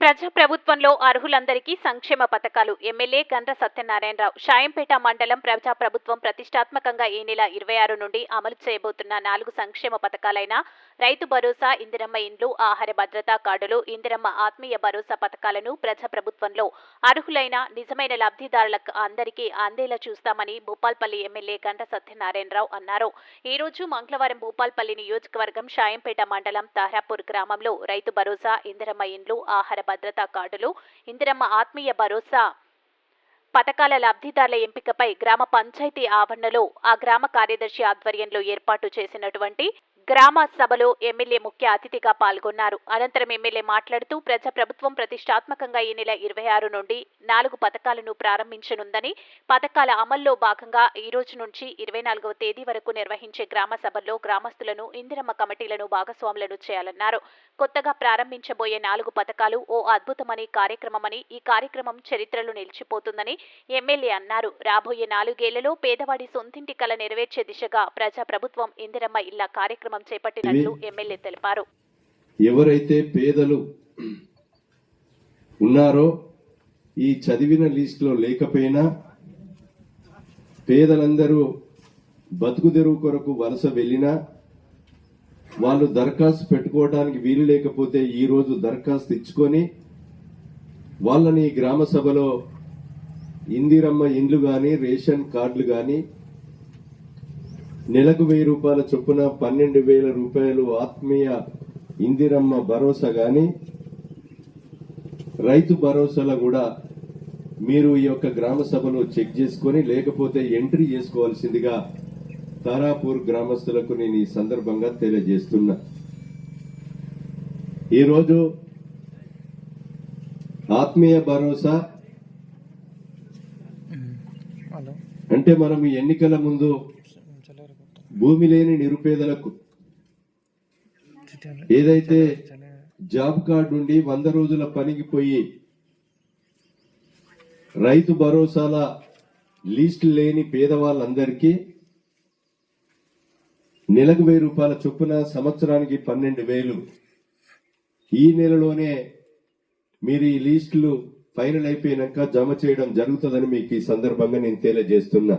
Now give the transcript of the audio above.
ప్రజా ప్రభుత్వంలో అర్హులందరికీ సంక్షేమ పథకాలు. ఎమ్మెల్యే గండ్ర సత్యనారాయణరావు షాయంపేట మండలం ప్రజా ప్రభుత్వం ప్రతిష్టాత్మకంగా ఈ నెల ఇరవై ఆరు నుండి అమలు చేయబోతున్న నాలుగు సంక్షేమ పథకాలైన రైతు భరోసా ఇందిరమ్మ ఇండ్లు ఆహార భద్రతా కార్డులు ఇందిరమ్మ ఆత్మీయ భరోసా పథకాలను ప్రజా ప్రభుత్వంలో అర్హులైన నిజమైన లబ్ధిదారులకు అందరికీ అందేలా చూస్తామని భూపాల్పల్లి ఎమ్మెల్యే గండ్ర సత్యనారాయణరావు అన్నారు. ఈ రోజు మంగళవారం భూపాల్పల్లి నియోజకవర్గం షాయంపేట మండలం తాహరాపూర్ గ్రామంలో రైతు భరోసా ఇందిరమ్మ ఇండ్లు ఆహార భద్రతా కార్డులు ఇందిరమ్మ ఆత్మీయ భరోసా పథకాల లబ్ధిదారుల ఎంపికపై గ్రామ పంచాయతీ ఆవరణలో ఆ గ్రామ కార్యదర్శి ఆధ్వర్యంలో ఏర్పాటు చేసినటువంటి గ్రామ సభలో ఎమ్మెల్యే ముఖ్య అతిథిగా పాల్గొన్నారు. అనంతరం ఎమ్మెల్యే మాట్లాడుతూ ప్రజా ప్రభుత్వం ప్రతిష్టాత్మకంగా ఈ నెల ఇరవై ఆరు నుండి నాలుగు పథకాలను ప్రారంభించనుందని పథకాల అమల్లో భాగంగా ఈ రోజు నుంచి ఇరవై నాలుగవ తేదీ వరకు నిర్వహించే గ్రామ సభల్లో గ్రామస్తులను ఇందిరమ్మ కమిటీలను భాగస్వాములను చేయాలన్నారు. కొత్తగా ప్రారంభించబోయే నాలుగు పథకాలు ఓ అద్భుతమని కార్యక్రమమని ఈ కార్యక్రమం చరిత్రలో నిలిచిపోతుందని ఎమ్మెల్యే అన్నారు. రాబోయే నాలుగేళ్ళలో పేదవాడి సొంతింటి కల నెరవేర్చే దిశగా ప్రజా ప్రభుత్వం ఇందిరమ్మ ఇళ్ళ కార్యక్రమం చేపట్టినట్లు ఎమ్మెల్యే తెలిపారు. ఎవరైతే పేదలు ఉన్నారో ఈ చదివిన లిస్టులో లేకపోయినా పేదలందరూ బతుకు తెరువు కొరకు వలస వెళ్ళినా వాళ్ళు దరఖాస్తు పెట్టుకోవడానికి వీలు లేకపోతే ఈ రోజు దరఖాస్తు ఇచ్చుకొని వాళ్ళని గ్రామ సభలో ఇందిరమ్మ ఇండ్లు గాని రేషన్ కార్డులు గాని నెలకు వెయ్యి రూపాయల చొప్పున పన్నెండు వేల రూపాయలు ఆత్మీయ ఇందిరమ్మ భరోసా గాని రైతు భరోసాలో కూడా మీరు ఈ యొక్క గ్రామ సభలో చెక్ చేసుకొని లేకపోతే ఎంట్రీ చేసుకోవాల్సిందిగా తారాపూర్ గ్రామస్తులకు నేను ఈ సందర్భంగా తెలియజేస్తున్నా. ఈరోజు ఆత్మీయ భరోసా అంటే మనం ఎన్నికల ముందు భూమి లేని నిరుపేదలకు ఏదైతే జాబ్ కార్డు నుండి వంద రోజుల పనికి పోయి రైతు భరోసాల లిస్ట్ లేని పేదవాళ్ళందరికీ నెలకు వెయ్యి రూపాయల చొప్పున సంవత్సరానికి పన్నెండు వేలు. ఈ నెలలోనే మీరు ఈ లిస్టులు ఫైనల్ అయిపోయినాక జమ చేయడం జరుగుతుందని మీకు ఈ సందర్భంగా నేను తెలియజేస్తున్నా.